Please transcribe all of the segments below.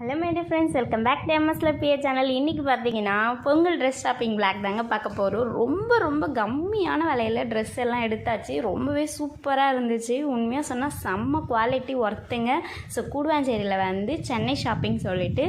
Hello madam friends welcome back to எம்எஸ்ல BA channel இன்றைக்கி பார்த்தீங்கன்னா Pongal dress shopping black தாங்க பார்க்க போகிறோம் ரொம்ப ரொம்ப கம்மியான விலையில் ட்ரெஸ் எல்லாம் எடுத்தாச்சு. ரொம்பவே சூப்பராக இருந்துச்சு. உண்மையாக சொன்னால் செம்ம குவாலிட்டி ஒர்த்துங்க ஸோ கூடுவாஞ்சேரியில் வந்து சென்னை ஷாப்பிங் சொல்லிட்டு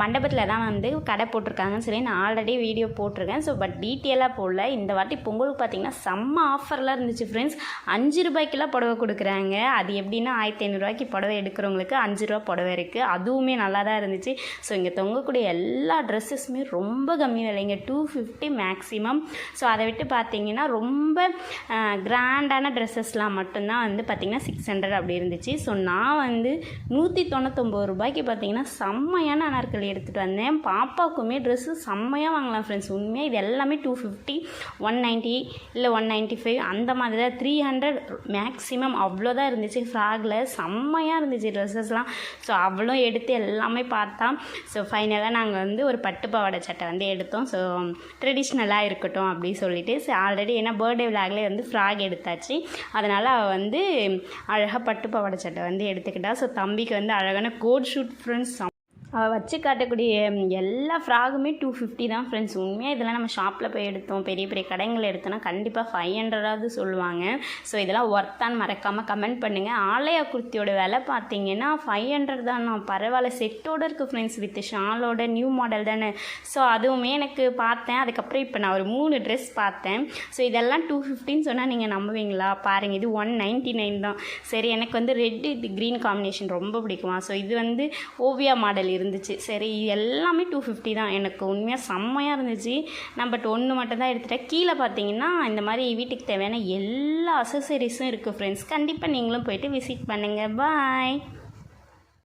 மண்டபத்தில் தான் வந்து கடை போட்டிருக்காங்கன்னு சொல்லி நான் ஆல்ரெடி வீடியோ போட்டிருக்கேன். ஸோ பட் டீட்டெயிலாக போடல. இந்த வாட்டி பொங்கலுக்கு பார்த்தீங்கன்னா செம்ம ஆஃபர்லாம் இருந்துச்சு ஃப்ரெண்ட்ஸ் அஞ்சு ரூபாய்க்கெல்லாம் புடவை கொடுக்குறாங்க. அது எப்படின்னா ஆயிரத்தி ஐநூறுரூவாய்க்கு புடவை எடுக்கிறவங்களுக்கு அஞ்சு ரூபா புடவை இருக்குது அதுவுமே நல்லா நல்லா தான் இருந்துச்சு. ஸோ இங்கே தொங்கக்கூடிய எல்லா ட்ரெஸ்ஸஸுமே ரொம்ப கம்மி விலைங்க டூ ஃபிஃப்டி மேக்ஸிமம் ஸோ அதை விட்டு பார்த்தீங்கன்னா ரொம்ப கிராண்டான ட்ரெஸ்ஸஸ்லாம் மட்டும்தான் வந்து பார்த்திங்கன்னா சிக்ஸ் ஹண்ட்ரட் அப்படி இருந்துச்சு. ஸோ நான் வந்து நூற்றி தொண்ணூத்தொம்பது ரூபாய்க்கு பார்த்தீங்கன்னா செம்மையான அனார்கலி எடுத்துகிட்டு வந்தேன். பாப்பாவுக்குமே ட்ரெஸ்ஸு செம்மையாக வாங்கலாம் ஃப்ரெண்ட்ஸ் உண்மையாக இது எல்லாமே டூ ஃபிஃப்டி ஒன் நைன்ட்டி இல்லை ஒன் நைன்ட்டி ஃபைவ் அந்த மாதிரி தான் த்ரீ ஹண்ட்ரட் மேக்ஸிமம் அவ்வளோதான் இருந்துச்சு. ஃப்ராகில் செம்மையாக இருந்துச்சு ட்ரெஸ்ஸஸ்லாம் ஸோ அவ்வளோ எடுத்து எல்லாம் எல்லாமே பார்த்தா ஸோ ஃபைனலாக நாங்கள் வந்து ஒரு பட்டு பாவாடை சட்டை வந்து எடுத்தோம். ஸோ ட்ரெடிஷ்னலாக இருக்கட்டும் அப்படின்னு சொல்லிட்டு ஸோ ஆல்ரெடி ஏன்னா பர்த்டே விழாக்லேயே வந்து ஃப்ராக் எடுத்தாச்சு. அதனால் அவள் வந்து அழகாக பட்டு பாவாடை சட்டை வந்து எடுத்துக்கிட்டா. ஸோ தம்பிக்கு வந்து அழகான கோட் ஷூட் ஃப்ரெண்ட்ஸ் அவள் வச்சு காட்டக்கூடிய எல்லா ஃப்ராகுமே டூ ஃபிஃப்டி தான் ஃப்ரெண்ட்ஸ் உண்மையாக இதெல்லாம் நம்ம ஷாப்பில் போய் எடுத்தோம். பெரிய பெரிய கடைங்களில் எடுத்தோம்னா கண்டிப்பாக ஃபைவ் ஹண்ட்ரடாவது சொல்லுவாங்க. ஸோ இதெல்லாம் ஒர்த்தான்னு மறக்காமல் கமெண்ட் பண்ணுங்கள் ஆலயா குர்த்தியோட விலை பார்த்தீங்கன்னா ஃபைவ் ஹண்ட்ரட் தான் பரவாயில்ல செட்டோட இருக்குது ஃப்ரெண்ட்ஸ் வித் ஷாலோட நியூ மாடல் தானே. ஸோ அதுவுமே எனக்கு பார்த்தேன். அதுக்கப்புறம் இப்போ நான் ஒரு மூணு ட்ரெஸ் பார்த்தேன். ஸோ இதெல்லாம் டூ ஃபிஃப்டின்னு சொன்னால் நீங்கள் நம்புவீங்களா? பாருங்கள் இது ஒன் நைன்ட்டி நைன் தான். சரி எனக்கு வந்து ரெட்டு இது க்ரீன் காம்பினேஷன் ரொம்ப பிடிக்குமா? ஸோ இது வந்து ஓவியா மாடல் இருந்துச்சு. சரி இது எல்லாமே டூ ஃபிஃப்டி தான். எனக்கு உண்மையாக செம்மையாக இருந்துச்சு. நான் பட் ஒன்று மட்டும் தான் எடுத்துட்டேன். கீழே பார்த்தீங்கன்னா இந்த மாதிரி வீட்டுக்கு தேவையான எல்லா அசசரிஸும் இருக்குது ஃப்ரெண்ட்ஸ் கண்டிப்பாக நீங்களும் போயிட்டு விசிட் பண்ணுங்கள் பாய்